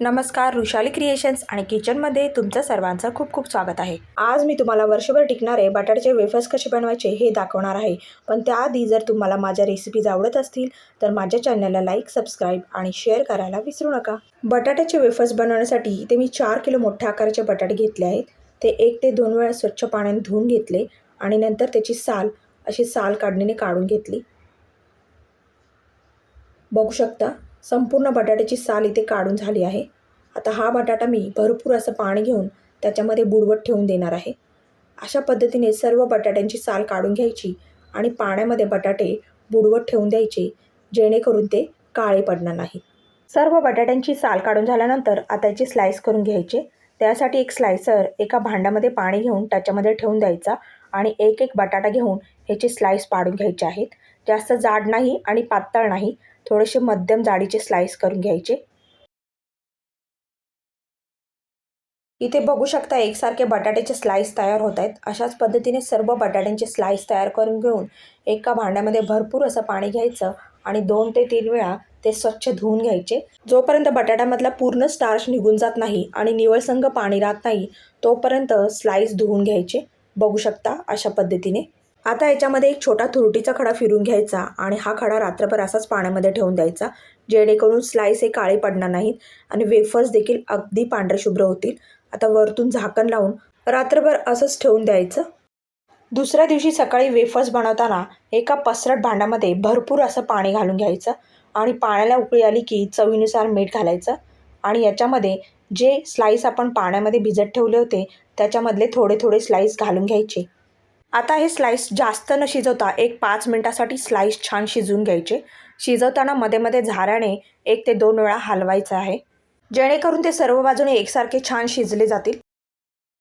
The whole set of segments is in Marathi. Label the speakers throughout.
Speaker 1: नमस्कार ऋषाली क्रिएशन्स आणि किचनमध्ये तुमचं सर्वांचं खूप खूप स्वागत आहे. आज मी तुम्हाला वर्षभर टिकणारे बटाट्याचे वेफर्स कसे बनवायचे हे दाखवणार आहे. पण त्याआधी जर तुम्हाला माझ्या रेसिपीज आवडत असतील तर माझ्या चॅनलला लाईक सबस्क्राईब आणि शेअर करायला विसरू नका. बटाट्याचे वेफर्स बनवण्यासाठी इथे मी चार किलो मोठ्या आकाराचे बटाटे घेतले आहेत. ते एक ते दोन वेळा स्वच्छ पाण्याने धुवून घेतले आणि नंतर त्याची साल अशी साल काढणीने काढून घेतली. बघू शकता? संपूर्ण बटाट्याची साल इथे काढून झाली आहे. आता हा बटाटा मी भरपूर असं पाणी घेऊन त्याच्यामध्ये बुडवत ठेवून देणार आहे. अशा पद्धतीने सर्व बटाट्यांची साल काढून घ्यायची आणि पाण्यामध्ये बटाटे बुडवत ठेवून द्यायचे जेणेकरून ते काळे पडणार नाही सर्व बटाट्यांची साल काढून झाल्यानंतर आता याची स्लाईस करून घ्यायचे. त्यासाठी एक स्लायसर एका भांड्यामध्ये पाणी घेऊन त्याच्यामध्ये ठेवून द्यायचा आणि एक एक बटाटा घेऊन ह्याचे स्लाईस पाडून घ्यायचे आहेत. जास्त जाड नाही आणि पातळ नाही. थोडेसे मध्यम जाडीचे स्लाईस करून घ्यायचे. इथे बघू शकता एकसारखे बटाट्याचे स्लाईस तयार होत आहेत. अशाच पद्धतीने सर्व बटाट्यांचे स्लाईस तयार करून घेऊन एका भांड्यामध्ये भरपूर असं पाणी घ्यायचं आणि दोन ते तीन वेळा ते स्वच्छ धुवून घ्यायचे. जोपर्यंत बटाट्यामधला पूर्ण स्टार्च निघून जात नाही आणि निवळसंग पाणी राहत नाही तोपर्यंत स्लाईस धुवून घ्यायचे. बघू शकता अशा पद्धतीने. आता याच्यामध्ये एक छोटा थुरटीचा खडा फिरून घ्यायचा आणि हा खडा रात्रभर असाच पाण्यामध्ये ठेवून द्यायचा जेणेकरून स्लाईस हे काळे पडणार नाहीत आणि वेफर्स देखील अगदी पांढरे शुभ्र होतील. आता वरतून झाकण लावून रात्रभर असंच ठेवून द्यायचं. दुसऱ्या दिवशी सकाळी वेफर्स बनवताना एका पसरट भांड्यामध्ये भरपूर असं पाणी घालून घ्यायचं आणि पाण्याला उकळी आली की चवीनुसार मीठ घालायचं आणि याच्यामध्ये जे स्लाईस आपण पाण्यामध्ये भिजत ठेवले होते त्याच्यामधले थोडे थोडे स्लाईस घालून घ्यायचे. आता हे स्लाईस जास्त न शिजवता एक पाच मिनटासाठी स्लाईस छान शिजवून घ्यायचे. शिजवताना मध्ये मध्ये झाऱ्याने एक ते दोन वेळा हलवायचं आहे. जेणेकरून ते सर्व बाजूने एकसारखे छान शिजले जातील.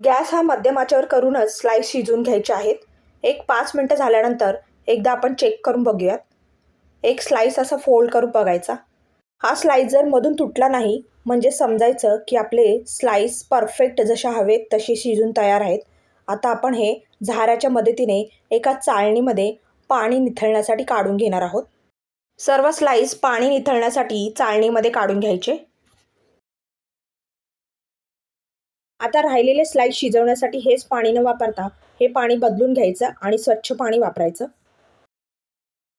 Speaker 1: गॅस हा मध्यम आचेवर करूनच स्लाईस शिजवून घ्यायचे आहेत. एक पाच मिनटं झाल्यानंतर एकदा आपण चेक करून बघूयात. एक स्लाईस असा फोल्ड करून बघायचा. हा स्लाईस जर मधून तुटला नाही म्हणजे समजायचं की आपले स्लाईस परफेक्ट जशा हवेत तसे शिजून तयार आहेत. आता आपण हे झाऱ्याच्या मदतीने एका चाळणीमध्ये पाणी निथळण्यासाठी काढून घेणार आहोत. सर्व स्लाईस पाणी निथळण्यासाठी चाळणीमध्ये काढून घ्यायचे. आता राहिलेले स्लाईस शिजवण्यासाठी हेच पाणी न वापरता हे पाणी बदलून घ्यायचं आणि स्वच्छ पाणी वापरायचं.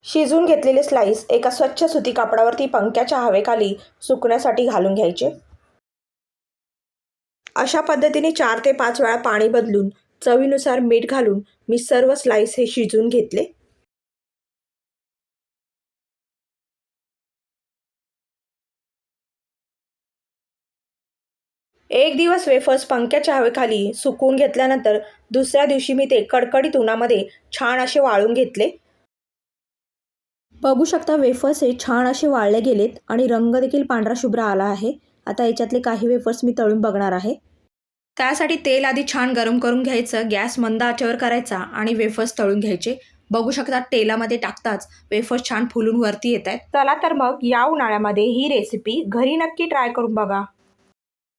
Speaker 1: शिजून घेतलेले स्लाईस एका स्वच्छ सुती कापडावरती पंख्याच्या हवेखाली सुकण्यासाठी घालून घ्यायचे. अशा पद्धतीने चार ते पाच वेळा पाणी बदलून चवीनुसार मीठ घालून मी सर्व स्लाईस हे शिजून घेतले. एक दिवस वेफर्स पंख्याच्या हवेखाली सुकून घेतल्यानंतर दुसऱ्या दिवशी मी ते कडकडीत उन्हामध्ये छान असे वाळून घेतले. बघू शकता वेफर्स हे छान असे वाळले गेलेत आणि रंग देखील पांढरा शुभ्र आला आहे. आता याच्यातले काही वेफर्स मी तळून बघणार आहे. त्यासाठी तेल आधी छान गरम करून घ्यायचं गॅस मंद आचेवर करायचा आणि वेफर्स तळून घ्यायचे. बघू शकता तेलामध्ये टाकताच वेफर्स छान फुलून वरती येत आहेत चला तर मग या उन्हाळ्यामध्ये ही रेसिपी घरी नक्की ट्राय करून बघा.